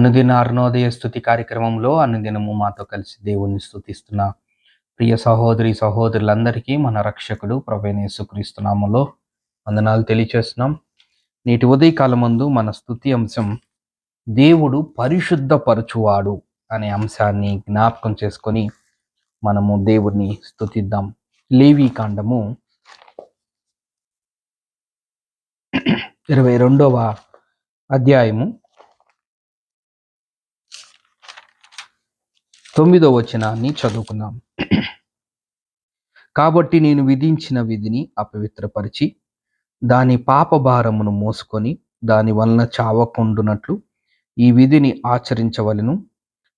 అనుదిన అరుణోదయ స్థుతి కార్యక్రమంలో అనుదినము మాతో కలిసి దేవుణ్ణి స్థుతిస్తున్న ప్రియ సహోదరి సహోదరులందరికీ మన రక్షకుడు ప్రవేణేశ్వక్రీస్తునామలో వందనాలు తెలియచేస్తున్నాం. నేటి ఉదయకాలం ముందు మన స్థుతి అంశం దేవుడు పరిశుద్ధపరచువాడు అనే అంశాన్ని జ్ఞాపకం చేసుకొని మనము దేవుడిని స్థుతిద్దాం లేవి కాండము ఇరవై రెండవ అధ్యాయము తొమ్మిదో వచనాన్ని చదువుకుందాం. కాబట్టి నేను విధించిన విధిని అపవిత్రపరిచి దాని పాపభారమును మోసుకొని దాని వలన చావకుండునట్లు ఈ విధిని ఆచరించవలను.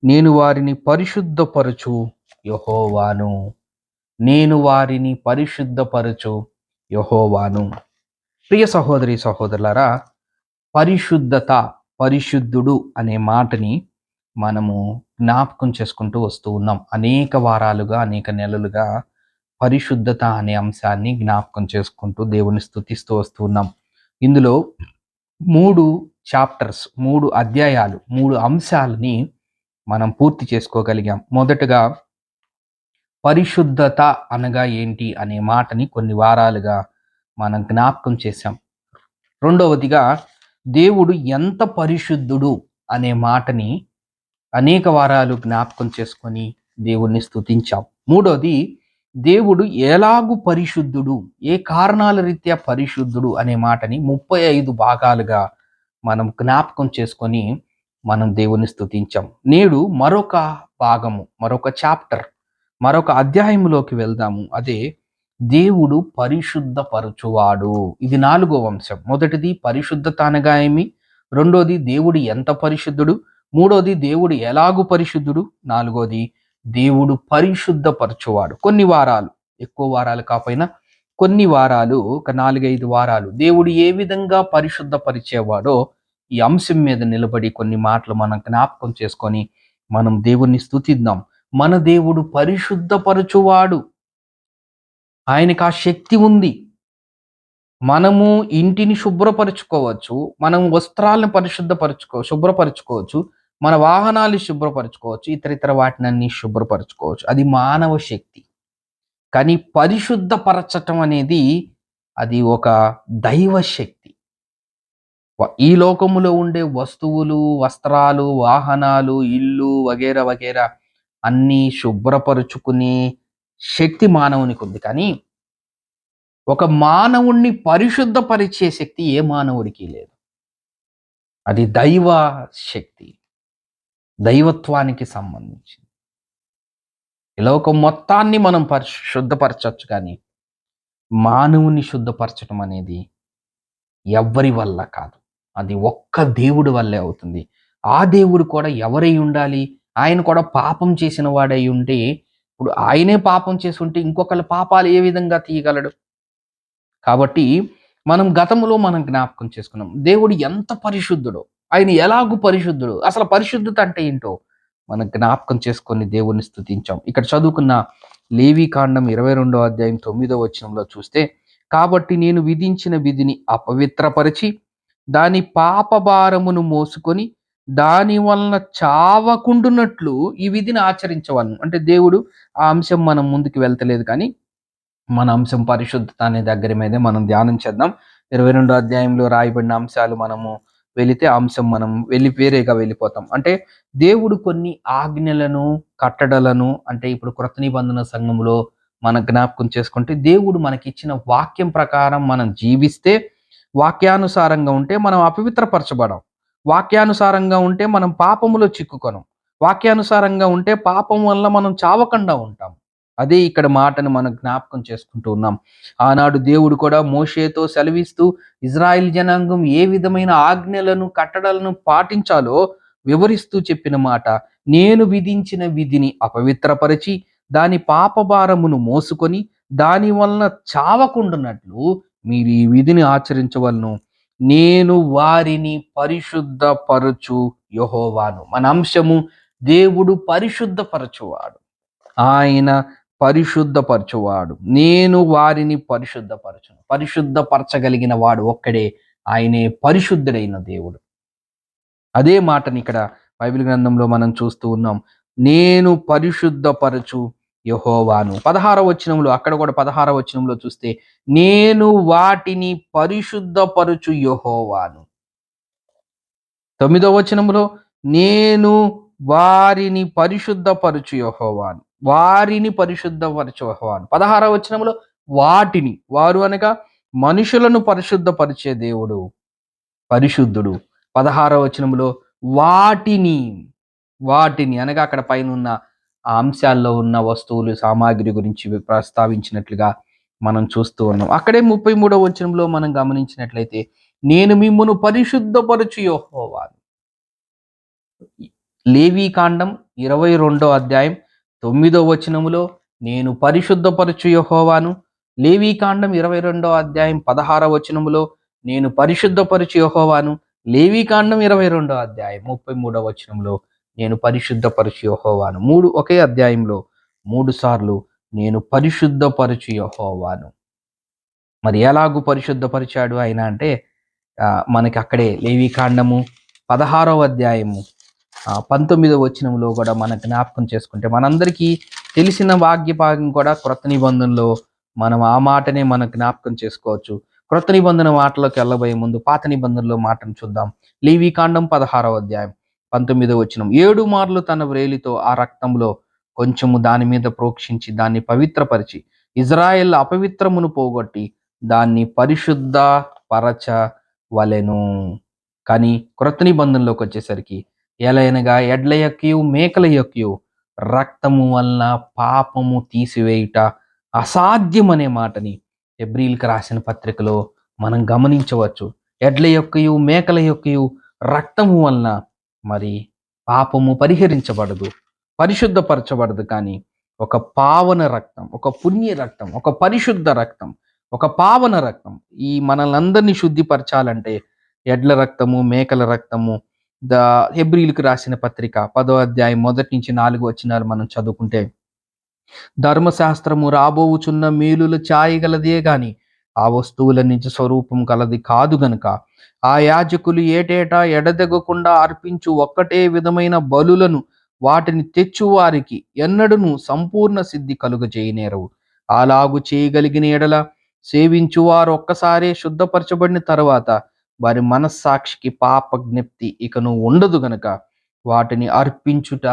నేను వారిని పరిశుద్ధపరచు యహోవాను. నేను వారిని పరిశుద్ధపరచు యహోవాను. ప్రియ సహోదరి సహోదరులారా పరిశుద్ధత పరిశుద్ధుడు అనే మాటని మనము జ్ఞాపకం చేసుకుంటూ వస్తూ ఉన్నాం. అనేక వారాలుగా అనేక నెలలుగా పరిశుద్ధత అనే అంశాన్ని జ్ఞాపకం చేసుకుంటూ దేవుని స్థుతిస్తూ వస్తూ ఉన్నాం. ఇందులో మూడు చాప్టర్స్ మూడు అధ్యాయాలు మూడు అంశాలని మనం పూర్తి చేసుకోగలిగాం. మొదటగా పరిశుద్ధత అనగా ఏంటి అనే మాటని కొన్ని వారాలుగా మనం జ్ఞాపకం చేశాం. రెండవదిగా దేవుడు ఎంత పరిశుద్ధుడు అనే మాటని అనేక వారాలు జ్ఞాపకం చేసుకొని దేవుణ్ణి స్థుతించాం మూడోది దేవుడు ఎలాగు పరిశుద్ధుడు ఏ కారణాల రీత్యా పరిశుద్ధుడు అనే మాటని ముప్పై ఐదు భాగాలుగా మనం జ్ఞాపకం చేసుకొని మనం దేవుని స్థుతించాం నేడు మరొక భాగము మరొక చాప్టర్ మరొక అధ్యాయంలోకి వెళ్దాము. అదే దేవుడు పరిశుద్ధపరచువాడు. ఇది నాలుగో అంశం మొదటిది పరిశుద్ధత అనగా ఏమి? రెండోది దేవుడు ఎంత పరిశుద్ధుడు? మూడోది దేవుడు ఎలాగు పరిశుద్ధుడు? నాలుగోది దేవుడు పరిశుద్ధపరచువాడు. కొన్ని వారాలు ఎక్కువ వారాలు కాకపోయినా కొన్ని వారాలు ఒక నాలుగైదు వారాలు దేవుడు ఏ విధంగా పరిశుద్ధపరిచేవాడో ఈ అంశం మీద నిలబడి కొన్ని మాటలు మనం జ్ఞాపకం చేసుకొని మనం దేవుణ్ణి స్థుతిద్దాం. మన దేవుడు పరిశుద్ధపరచువాడు. ఆయనకు ఆ శక్తి ఉంది. మనము ఇంటిని శుభ్రపరచుకోవచ్చు మనం వస్త్రాలను పరిశుద్ధపరచుకో శుభ్రపరచుకోవచ్చు మన వాహనాలు శుభ్రపరచుకోవచ్చు ఇతర ఇతర వాటినన్నీ శుభ్రపరచుకోవచ్చు. అది మానవ శక్తి. కానీ పరిశుద్ధపరచటం అనేది అది ఒక దైవ శక్తి. ఈ లోకములో ఉండే వస్తువులు వస్త్రాలు వాహనాలు ఇల్లు వగేరా వగేరా అన్నీ శుభ్రపరుచుకునే శక్తి మానవునికి ఉంది. కానీ ఒక మానవుణ్ణి పరిశుద్ధపరిచే శక్తి ఏ మానవుడికి లేదు. అది దైవ శక్తి. దైవత్వానికి సంబంధించింది. ఈ లోకం మొత్తాన్ని మనం పరిశుద్ధపరచవచ్చు కానీ మానవుని శుద్ధపరచడం అనేది ఎవ్వరి వల్ల కాదు. అది ఒక్క దేవుడి వల్లే అవుతుంది. ఆ దేవుడు కూడా ఎవరై ఉండాలి? ఆయన కూడా పాపం చేసిన వాడై ఉంటే ఇప్పుడు ఆయనే పాపం చేసి ఉంటే ఇంకొకళ్ళ పాపాలు ఏ విధంగా తీయగలడు? కాబట్టి మనం గతంలో మనం జ్ఞాపకం చేసుకున్నాం. దేవుడు ఎంత పరిశుద్ధుడో ఆయన ఎలాగూ పరిశుద్ధుడు? అసలు పరిశుద్ధత అంటే ఏంటో మనం జ్ఞాపకం చేసుకొని దేవుణ్ణి స్థుతించాం. ఇక్కడ చదువుకున్న లేవి కాండం ఇరవై రెండో అధ్యాయం తొమ్మిదో వచనంలో చూస్తే కాబట్టి నేను విధించిన విధిని అపవిత్రపరిచి దాని పాపభారమును మోసుకొని దాని వలన చావకుండునట్లు ఈ విధిని ఆచరించవలను. అంటే దేవుడు ఆ అంశం మనం ముందుకు వెళ్తలేదు కానీ మన అంశం పరిశుద్ధత అనే దగ్గర మీదే మనం ధ్యానం చేద్దాం. ఇరవై రెండో అధ్యాయంలో రాయబడిన అంశాలు మనము వెళితే అంశం మనం వెళ్ళి వేరేగా వెళ్ళిపోతాం. అంటే దేవుడు కొన్ని ఆజ్ఞలను కట్టడలను అంటే ఇప్పుడు కృత నిబంధన సంఘంలో మన జ్ఞాపకం చేసుకుంటే దేవుడు మనకిచ్చిన వాక్యం ప్రకారం మనం జీవిస్తే వాక్యానుసారంగా ఉంటే మనం అపవిత్రపరచబడం. వాక్యానుసారంగా ఉంటే మనం పాపములో చిక్కుకొనం. వాక్యానుసారంగా ఉంటే పాపం వల్ల మనం చావకుండా ఉంటాం. అదే ఇక్కడ మాటను మనం జ్ఞాపకం చేసుకుంటూ ఉన్నాం. ఆనాడు దేవుడు కూడా మోషేతో సెలవిస్తూ ఇజ్రాయిల్ జనాంగం ఏ విధమైన ఆజ్ఞలను కట్టడలను పాటించాలో వివరిస్తూ చెప్పిన మాట. నేను విధించిన విధిని అపవిత్రపరిచి దాని పాపభారమును మోసుకొని దాని వలన చావకుండునట్లు మీరు ఈ విధిని ఆచరించవలను. నేను వారిని పరిశుద్ధపరచు యహోవాను. మన అంశము దేవుడు పరిశుద్ధపరచువాడు. ఆయన పరిశుద్ధపరచువాడు. నేను వారిని పరిశుద్ధపరచును. పరిశుద్ధపరచగలిగిన వాడు ఒక్కడే ఆయనే పరిశుద్ధుడైన దేవుడు. అదే మాటని ఇక్కడ బైబిల్ గ్రంథంలో మనం చూస్తూ ఉన్నాం. నేను పరిశుద్ధపరచు యహోవాను. పదహార వచనంలో అక్కడ కూడా పదహార వచనంలో చూస్తే నేను వాటిని పరిశుద్ధపరచు యహోవాను. తొమ్మిదో వచనంలో నేను వారిని పరిశుద్ధపరచు యహోవాను. వారిని పరిశుద్ధపరచు పదహార వచనంలో వాటిని వారు అనగా మనుషులను పరిశుద్ధపరిచే దేవుడు పరిశుద్ధుడు. పదహార వచనంలో వాటిని వాటిని అనగా అక్కడ పైన ఉన్న ఆ అంశాల్లో ఉన్న వస్తువులు సామాగ్రి గురించి ప్రస్తావించినట్లుగా మనం చూస్తూ ఉన్నాం. అక్కడే ముప్పై మూడవ వచనంలో మనం గమనించినట్లయితే నేను మిమ్మును పరిశుద్ధపరచు యోహోవాను. లేవీ కాండం ఇరవై రెండో అధ్యాయం తొమ్మిదో వచనములో నేను పరిశుద్ధపరచు యహోవాను. లేవీకాండం ఇరవై రెండో అధ్యాయం పదహార వచనములో నేను పరిశుద్ధపరచు యహోవాను. లేవీకాండం ఇరవై రెండో అధ్యాయం ముప్పై మూడో వచనంలో నేను పరిశుద్ధపరచు యహోవాను. మూడు ఒకే అధ్యాయంలో మూడు సార్లు నేను పరిశుద్ధపరచు యహోవాను. మరి ఎలాగూ పరిశుద్ధపరిచాడు ఆయన అంటే మనకి అక్కడే లేవీకాండము పదహారవ అధ్యాయము పంతొమ్మిదవ వచనంలో కూడా మన జ్ఞాపకం చేసుకుంటే మనందరికీ తెలిసిన వాగ్యభాగం కూడా క్రొత్త నిబంధనలో మనం ఆ మాటనే మనం జ్ఞాపకం చేసుకోవచ్చు. క్రొత్త నిబంధన మాటలోకి వెళ్ళబోయే ముందు పాత నిబంధనలో మాటను చూద్దాం. లీవీ కాండం పదహారవ అధ్యాయం పంతొమ్మిదవ వచనం. ఏడు మార్లు తన వ్రేలితో ఆ రక్తంలో కొంచెము దాని మీద ప్రోక్షించి దాన్ని పవిత్రపరిచి ఇజ్రాయెల్ అపవిత్రమును పోగొట్టి దాన్ని పరిశుద్ధ పరచ వలెను కానీ క్రొత్త నిబంధనలోకి వచ్చేసరికి ఎలయనగా ఎడ్ల యొక్కయు మేకల యొక్కయు రక్తము వలన పాపము తీసివేయుట అసాధ్యమనే మాటని ఎబ్రిల్కి రాసిన పత్రికలో మనం గమనించవచ్చు. ఎడ్ల యొక్కయు మేకల యొక్కయు రక్తము వలన మరి పాపము పరిహరించబడదు పరిశుద్ధపరచబడదు కానీ ఒక పావన రక్తం ఒక పుణ్య రక్తం ఒక పరిశుద్ధ రక్తం ఒక పావన రక్తం ఈ మనల్ని శుద్ధిపరచాలంటే ఎడ్ల రక్తము మేకల రక్తము ద హెబ్రిల్కి రాసిన పత్రిక పదో అధ్యాయం మొదటి నుంచి నాలుగు వచ్చినారు మనం చదువుకుంటే ధర్మశాస్త్రము రాబోవుచున్న మేలులు ఛాయగలదే గాని ఆ వస్తువుల నుంచి స్వరూపం కలది కాదు గనుక ఆ యాజకులు ఏటేటా ఎడదెగకుండా అర్పించు ఒక్కటే విధమైన బలులను వాటిని తెచ్చువారికి ఎన్నడను సంపూర్ణ సిద్ధి కలుగజేయనేరవు. అలాగు చేయగలిగిన ఎడల సేవించువారు ఒక్కసారే శుద్ధపరచబడిన తర్వాత వారి మనస్సాక్షికి పాప జ్ఞప్తి ఇకను ఉండదు గనక వాటిని అర్పించుట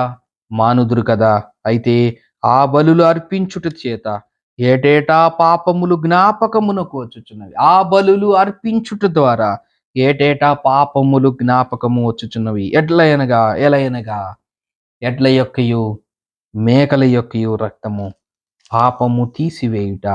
మానుదురు కదా. అయితే ఆ బలులు అర్పించుట చేత ఏటేటా పాపములు జ్ఞాపకమునకు వచ్చుచున్నవి? ఆ బలులు అర్పించుట ద్వారా ఏటేటా పాపములు జ్ఞాపకము వచ్చుచున్నవి? ఎట్లయనగా ఎలయనగా ఎడ్ల యొక్కయు మేకల యొక్కయు రక్తము పాపము తీసివేయుట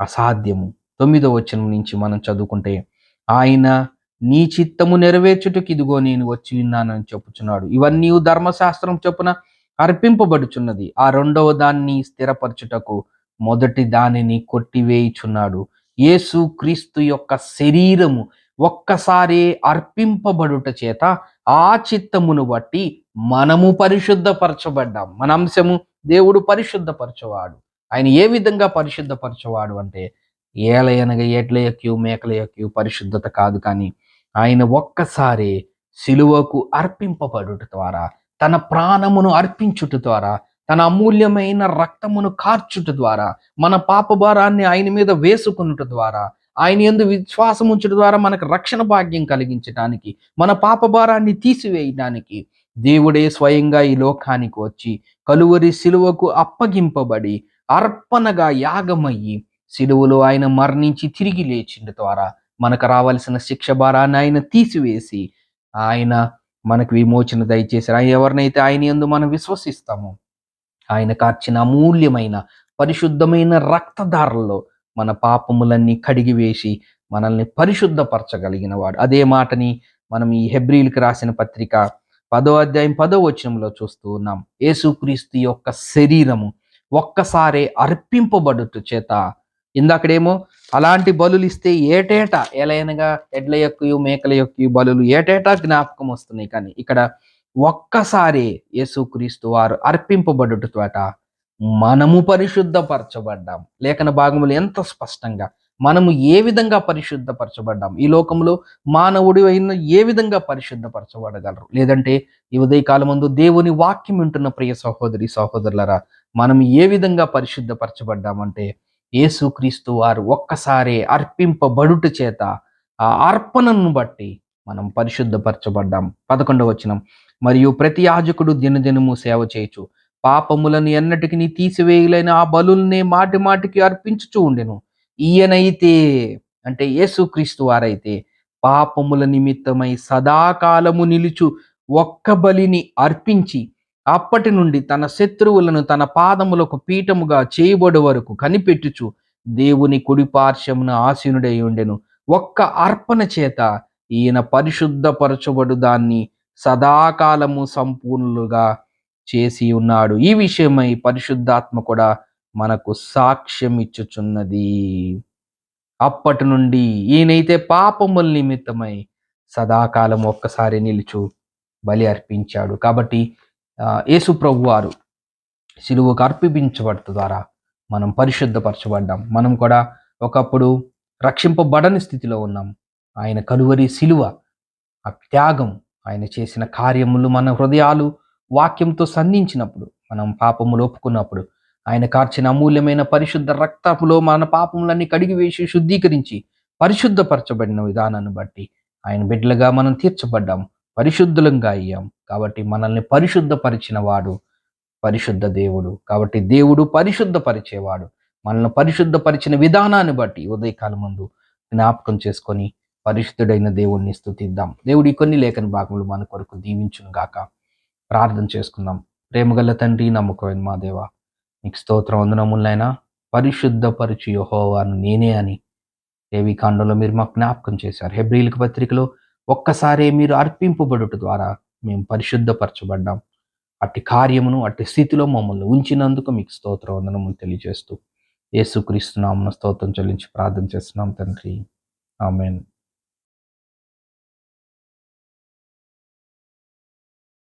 అసాధ్యము. తొమ్మిదో వచనం నుంచి మనం చదువుకుంటే ఆయన నీ చిత్తము నెరవేర్చుటకు ఇదిగో నేను వచ్చి ఉన్నానని చెప్పుచున్నాడు. ఇవన్నీ ధర్మశాస్త్రం చొప్పున అర్పింపబడుచున్నది. ఆ రెండవ దాన్ని స్థిరపరచుటకు మొదటి దానిని కొట్టివేయుచున్నాడు. యేసు క్రీస్తు యొక్క శరీరము ఒక్కసారి అర్పింపబడుట చేత ఆ చిత్తమును బట్టి మనము పరిశుద్ధపరచబడ్డాం. మన అంశము దేవుడు పరిశుద్ధపరచవాడు. ఆయన ఏ విధంగా పరిశుద్ధపరచవాడు అంటే ఏలయనగా ఎడ్ల యొక్కయు మేకల యొక్కయు పరిశుద్ధత కాదు కానీ ఆయన ఒక్కసారి సిలువకు అర్పింపబడుట ద్వారా తన ప్రాణమును అర్పించుట ద్వారా తన అమూల్యమైన రక్తమును కార్చుట ద్వారా మన పాపభారాన్ని ఆయన మీద వేసుకునుట ద్వారా ఆయన ఎందు విశ్వాసం ఉంచుట ద్వారా మనకు రక్షణ భాగ్యం కలిగించడానికి మన పాపభారాన్ని తీసివేయడానికి దేవుడే స్వయంగా ఈ లోకానికి వచ్చి కలువరి శిలువకు అప్పగింపబడి అర్పణగా యాగమయ్యి సిలువలో ఆయన మరణించి తిరిగి లేచిండు ద్వారా మనకు రావాల్సిన శిక్ష భారాన్ని ఆయన తీసివేసి ఆయన మనకు విమోచన దయచేశారు. ఆయన ఎవరినైతే ఆయన ఎందు మనం విశ్వసిస్తామో ఆయన కార్చిన అమూల్యమైన పరిశుద్ధమైన రక్తధారల్లో మన పాపములన్నీ కడిగివేసి మనల్ని పరిశుద్ధపరచగలిగిన వాడు. అదే మాటని మనం ఈ హెబ్రిల్కి రాసిన పత్రిక పదో అధ్యాయం పదో వచనంలో చూస్తూ ఉన్నాం. యేసుక్రీస్తు యొక్క శరీరము ఒక్కసారే అర్పింపబడుట చేత ఇందాకడేమో అలాంటి బలులు ఇస్తే ఏటేటా ఎలైనగా ఎడ్ల యొక్క మేకల యొక్క బలులు ఏటేటా జ్ఞాపకం వస్తున్నాయి. కానీ ఇక్కడ ఒక్కసారి యేసుక్రీస్తు వారు అర్పింపబడుట తోట మనము పరిశుద్ధపరచబడ్డాం. లేఖన భాగములు ఎంత స్పష్టంగా మనము ఏ విధంగా పరిశుద్ధపరచబడ్డాం? ఈ లోకంలో మానవుడి అయిన ఏ విధంగా పరిశుద్ధపరచబడగలరు? లేదంటే ఈ ఉదయకాలం ముందు దేవుని వాక్యం వింటున్న ప్రియ సహోదరి సహోదరులరా మనం ఏ విధంగా పరిశుద్ధపరచబడ్డామంటే యేసుక్రీస్తు వారు ఒక్కసారే అర్పింపబడుట చేత ఆ అర్పణను బట్టి మనం పరిశుద్ధపరచబడ్డాం. పదకొండవ వచనం. మరియు ప్రతి యాజకుడు దినదినము సేవ చేయొచ్చు పాపములను ఎన్నటికి తీసివేయలేని ఆ బలుల్ని మాటి మాటికి అర్పించుచూ ఉండెను. ఈయనైతే అంటే యేసుక్రీస్తు వారైతే పాపముల నిమిత్తమై సదాకాలము నిలుచు ఒక్క బలిని అర్పించి అప్పటి నుండి తన శత్రువులను తన పాదములకు పీఠముగా చేయబడి వరకు కనిపెట్టుచు దేవుని కుడిపార్శ్వమున ఆసీనుడై ఉండెను. ఒక్క అర్పణ చేత ఈయన పరిశుద్ధపరచబడు దాన్ని సదాకాలము సంపూర్ణులుగా చేసి ఉన్నాడు. ఈ విషయమై పరిశుద్ధాత్మ కూడా మనకు సాక్ష్యం ఇచ్చుచున్నది. అప్పటి నుండి ఈయనైతే పాపముల నిమిత్తమై సదాకాలం ఒక్కసారి నిలుచు బలి అర్పించాడు. కాబట్టి యేసు ప్రభు వారు సిలువకు అర్పించబడత ద్వారా మనం పరిశుద్ధపరచబడ్డాం. మనం కూడా ఒకప్పుడు రక్షింపబడని స్థితిలో ఉన్నాం. ఆయన కలువరి సిలువ ఆ త్యాగం ఆయన చేసిన కార్యములు మన హృదయాలు వాక్యంతో సంధించినప్పుడు మనం పాపములు ఒప్పుకున్నప్పుడు ఆయన కార్చిన అమూల్యమైన పరిశుద్ధ రక్తములో మన పాపములన్నీ కడిగివేసి శుద్ధీకరించి పరిశుద్ధపరచబడిన విధానాన్ని బట్టి ఆయన బిడ్డలుగా మనం తీర్చబడ్డాం. పరిశుద్ధులంగా అయ్యాం. కాబట్టి మనల్ని పరిశుద్ధపరిచిన వాడు పరిశుద్ధ దేవుడు. కాబట్టి దేవుడు పరిశుద్ధపరిచేవాడు. మనల్ని పరిశుద్ధపరిచిన విధానాన్ని బట్టి ఉదయకాలం ముందు జ్ఞాపకం చేసుకొని పరిశుద్ధుడైన దేవుణ్ణి స్థుతిద్దాం దేవుడి కొన్ని లేఖన భాగములు మన కొరకు దీవించును గాక. ప్రార్థన చేసుకుందాం. ప్రేమగల తండ్రి నమ్మకమైన మా దేవ నీకు స్తోత్రం వందనములైనా పరిశుద్ధపరిచి యహోవాను నేనే అని దేవి కాండంలో మీరు మాకు జ్ఞాపకం చేశారు. హెబ్రిల్కి పత్రికలో ఒక్కసారే మీరు అర్పింపబడుట ద్వారా మేము పరిశుద్ధపరచబడ్డాం. అట్టి కార్యమును అట్టి స్థితిలో మమ్మల్ని ఉంచినందుకు మీకు స్తోత్ర వందనము తెలియజేస్తూ. యేసుక్రీస్తు నామన స్తోత్రం చెల్లించి ప్రార్థన చేస్తున్నాం తండ్రి. ఆమెన్.